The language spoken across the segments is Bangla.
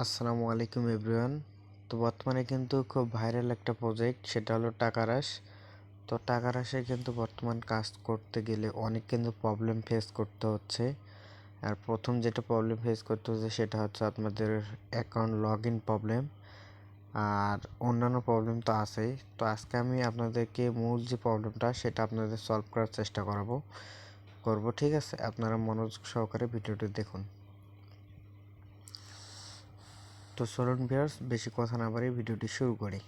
আসসালামু আলাইকুম এভরিওয়ান। তো বর্তমানে কিন্তু খুব ভাইরাল একটা প্রজেক্ট সেটা হলো টাকারাশ তো টাকারাশে কিন্তু বর্তমান কাজ করতে গেলে অনেক কিন্তু প্রবলেম ফেস করতে হচ্ছে। আর প্রথম যেটা প্রবলেম ফেস করতে হচ্ছে, সেটা হচ্ছে আপনাদের অ্যাকাউন্ট লগ ইন প্রবলেম আর অন্যান্য প্রবলেম তো আছেই। তো আজকে আমি আপনাদেরকে মূল যে প্রবলেমটা সেটা আপনাদের সলভ করার চেষ্টা করাবো। করব, ঠিক আছে? আপনারা মনোযোগ সহকারে ভিডিওটি দেখুন। তো চলুন ভিউয়ার্স বেশি কথা না বাড়িয়ে ভিডিওটি শুরু করি।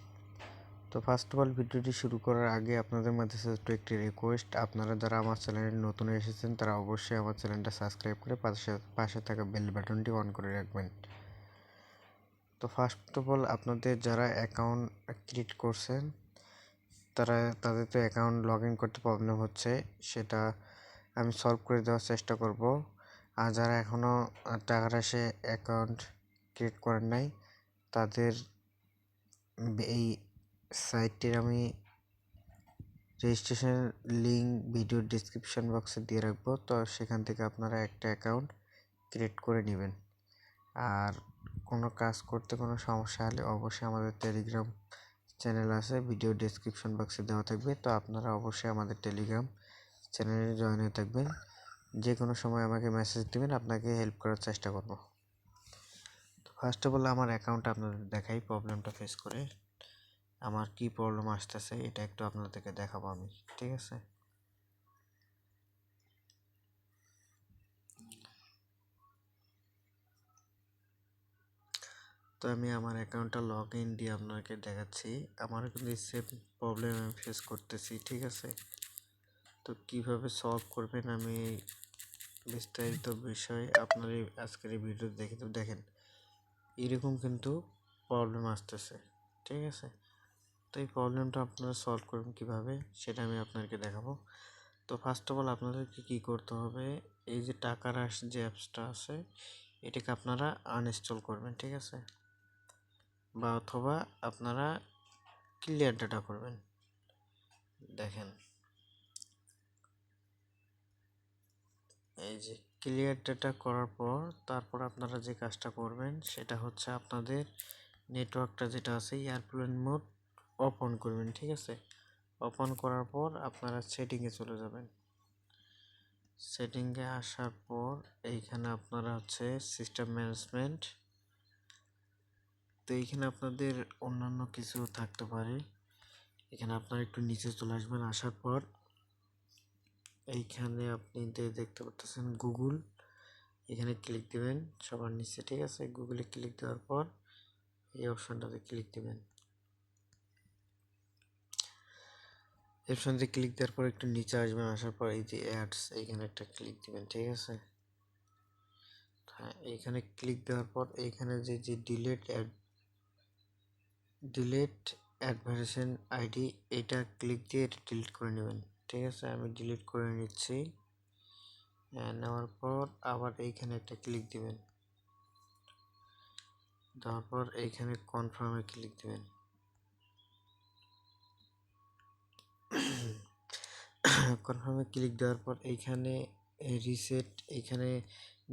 তো ফার্স্ট অফ অল ভিডিওটি শুরু করার আগে আপনাদের মধ্যে ছোট্ট একটি রিকোয়েস্ট আপনারা যারা আমার চ্যানেলে নতুন এসেছেন, তারা অবশ্যই আমার চ্যানেলটা সাবস্ক্রাইব করে পাশে পাশে থাকা বেল বাটনটি অন করে রাখবেন। তো ফার্স্ট অফ অল আপনাদের যারা অ্যাকাউন্ট ক্রিয়েট করছেন, তারা, তাদের তো অ্যাকাউন্ট লগ ইন করতে প্রবলেম হচ্ছে, সেটা আমি সলভ করে দেওয়ার চেষ্টা করব। আর যারা এখনও টাকার আসে অ্যাকাউন্ট ক্রিয়েট করেন নাই। তাদের এই সাইটটির আমি রেজিস্ট্রেশন লিঙ্ক ভিডিও ডিসক্রিপশন বক্সে দিয়ে রাখব। তো সেখান থেকে আপনারা একটা অ্যাকাউন্ট ক্রিয়েট করে নেবেন। আর কোনো কাজ করতে কোনো সমস্যা হলে অবশ্যই আমাদের টেলিগ্রাম চ্যানেল আছে ভিডিও ডিসক্রিপশন বক্সে দেওয়া থাকবে। তো আপনারা অবশ্যই আমাদের টেলিগ্রাম চ্যানেলে জয়েন হয়ে থাকবেন। যে কোনো সময় আমাকে মেসেজ দেবেন, আপনাকে হেল্প করার চেষ্টা করব। ফার্স্ট অফ অল আমার অ্যাকাউন্টটা আপনাদের দেখাই প্রবলেমটা ফেস করে। আমার কি প্রবলেম আসতেছে, এটা একটু আপনাদেরকে দেখাবো আমি, ঠিক আছে? তো আমি আমার অ্যাকাউন্টটা লগ ইন দিয়ে আপনাকে দেখাচ্ছি। আমার কিন্তু সেম প্রবলেম আমি ফেস করতেছি, ঠিক আছে? তো কীভাবে সলভ করবেন আমি বিস্তারিত বিষয় আপনার আজকের এই ভিডিও দেখে তো দেখেন। এরকম কিন্তু প্রবলেম আসতেছে, ঠিক আছে? তো এই প্রবলেমটা আপনারা সলভ করবেন কীভাবে, সেটা আমি আপনাদেরকে দেখাবো। তো ফার্স্ট অফ অল আপনাদেরকে কী করতে হবে, এই যে টাকার আস যে অ্যাপসটা আছে, এটাকে আপনারা আনইনস্টল করবেন, ঠিক আছে? বা অথবা আপনারা ক্লিয়ার ডাটা করবেন। দেখেন এই যে ক্লিয়ার ডাটা করার পর তারপর আপনারা যে কাজটা করবেন সেটা হচ্ছে আপনাদের নেটওয়ার্কটা যেটা আছে এয়ারপ্লেন মোড অন করবেন, ঠিক আছে? অন করার পর আপনারা সেটিংয়ে চলে যাবেন। সেটিংয়ে আসার পর এইখানে আপনারা হচ্ছে সিস্টেম ম্যানেজমেন্ট তো এইখানে আপনাদের অন্যান্য কিছু থাকতে পারে। এখানে আপনারা একটু নিচে চলে আসবেন, আসার পর এইখানে আপনি দেখতে পাচ্ছেন গুগল। এখানে ক্লিক দিবেন, সবার নিচে, ঠিক আছে? গুগলে ক্লিক দেওয়ার পর এই অপশনটাতে ক্লিক দিবেন। অপশনতে ক্লিক দেওয়ার পর একটু নিচে আসবেন, আসার পর এই যে অ্যাডস এইখানে একটা ক্লিক দিবেন, ঠিক আছে? হ্যাঁ এইখানে ক্লিক দেওয়ার পর এইখানে যে যে delete ad delete advertisement ID এটা ক্লিক দিয়ে এটা ডিলিট করে নেবেন। ঠিক আছে, আমি ডিলিট করে নিচ্ছি। নেওয়ার পর আবার এইখানে একটা ক্লিক দিবেন। দেওয়ার পর এইখানে কনফার্মে ক্লিক দিবেন। কনফার্মে ক্লিক দেওয়ার পর এইখানে রিসেট এইখানে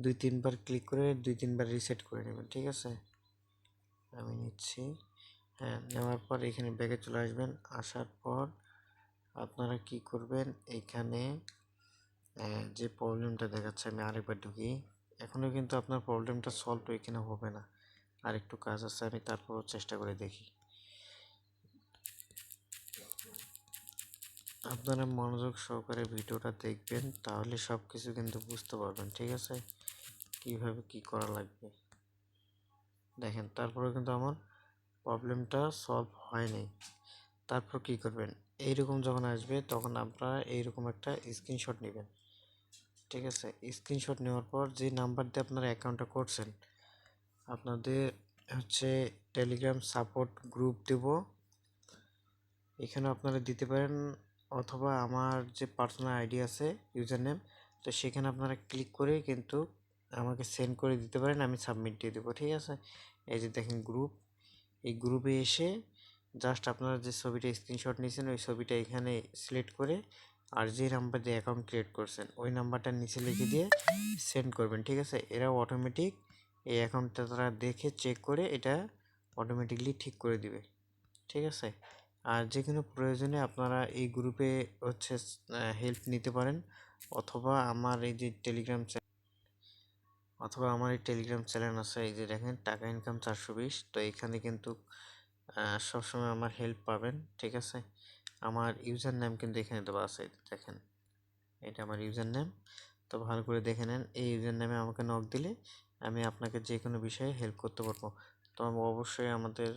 দুই তিনবার ক্লিক করে, দুই তিনবার রিসেট করে নেবেন, ঠিক আছে? আমি নিচ্ছি। হ্যাঁ নেওয়ার পর এখানে ব্যাগে চলে আসবেন। আসার পর আপনারা কি করবেন? এখানে যে প্রবলেমটা দেখাচ্ছে, আমি আরেকবার ঢুকি। এখনও কিন্তু আপনার প্রবলেমটা সলভ এখানে হবে না। আর একটু কাজ আছে, আমি তারপরও চেষ্টা করে দেখি। আপনারা মনোযোগ সহকারে ভিডিওটা দেখবেন, তাহলে সব কিছু কিন্তু বুঝতে পারবেন, ঠিক আছে? কীভাবে কি করা লাগবে? দেখেন তারপরে কিন্তু আমার প্রবলেমটা সলভ হয়নি। তারপর কি করবেন? এইরকম যখন আসবে, তখন আপনারা এইরকম একটা স্ক্রিনশট নেবেন। ঠিক আছে? স্ক্রিনশট নেওয়ার পর যে নাম্বার দিয়ে আপনারা অ্যাকাউন্টটা করছেন, আপনাদের হচ্ছে টেলিগ্রাম সাপোর্ট গ্রুপ দেব। এখানে আপনারা দিতে পারেন অথবা আমার যে পার্সোনাল আইডি আছে ইউজার নেম তো সেখানে আপনারা ক্লিক করে কিন্তু আমাকে সেন্ড করে দিতে পারেন, আমি সাবমিট দিয়ে দেবো। ঠিক আছে? এই যে দেখেন গ্রুপ এই গ্রুপে এসে জাস্ট আপনারা যে ছবিটা স্ক্রিনশট নিয়েছেন, ওই ছবিটা এখানে সিলেক্ট করে আর যে নাম্বার দিয়ে অ্যাকাউন্ট ক্রিয়েট করছেন। ওই নাম্বারটা নিচে লিখে দিয়ে সেন্ড করবেন, ঠিক আছে? এরা অটোমেটিক এই অ্যাকাউন্টটা তারা দেখে চেক করে এটা অটোমেটিকলি ঠিক করে দিবে, ঠিক আছে? আর যে কোনো প্রয়োজনে আপনারা এই গ্রুপে হচ্ছে হেল্প নিতে পারেন। অথবা আমার এই যে টেলিগ্রাম অথবা আমার এই টেলিগ্রাম চ্যানেল আছে, এই যে দেখেন, টাকা ইনকাম চারশো বিশ, তো এখানে কিন্তু সবসময় আমার হেল্প পাবেন, ঠিক আছে? আমার ইউজার নেম কিন্তু এখানে দেওয়া আছে, দেখেন। এটা আমার ইউজার নেম তো ভালো করে দেখে নেন, এই ইউজার নেমে আমাকে নক দিলে আমি আপনাকে যে কোনো বিষয়ে হেল্প করতে পারব। তো অবশ্যই আমাদের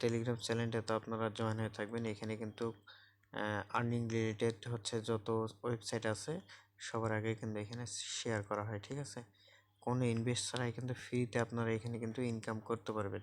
টেলিগ্রাম চ্যানেলটা তো আপনারা জয়েন হয়ে থাকবেন। এখানে কিন্তু আর্নিং রিলেটেড হচ্ছে যত ওয়েবসাইট আছে, সবার আগে কিন্তু এখানে শেয়ার করা হয়, ঠিক আছে? কোনো ইনভেস্ট ছাড়াই কিন্তু ফ্রিতে আপনারা এখানে কিন্তু ইনকাম করতে পারবেন।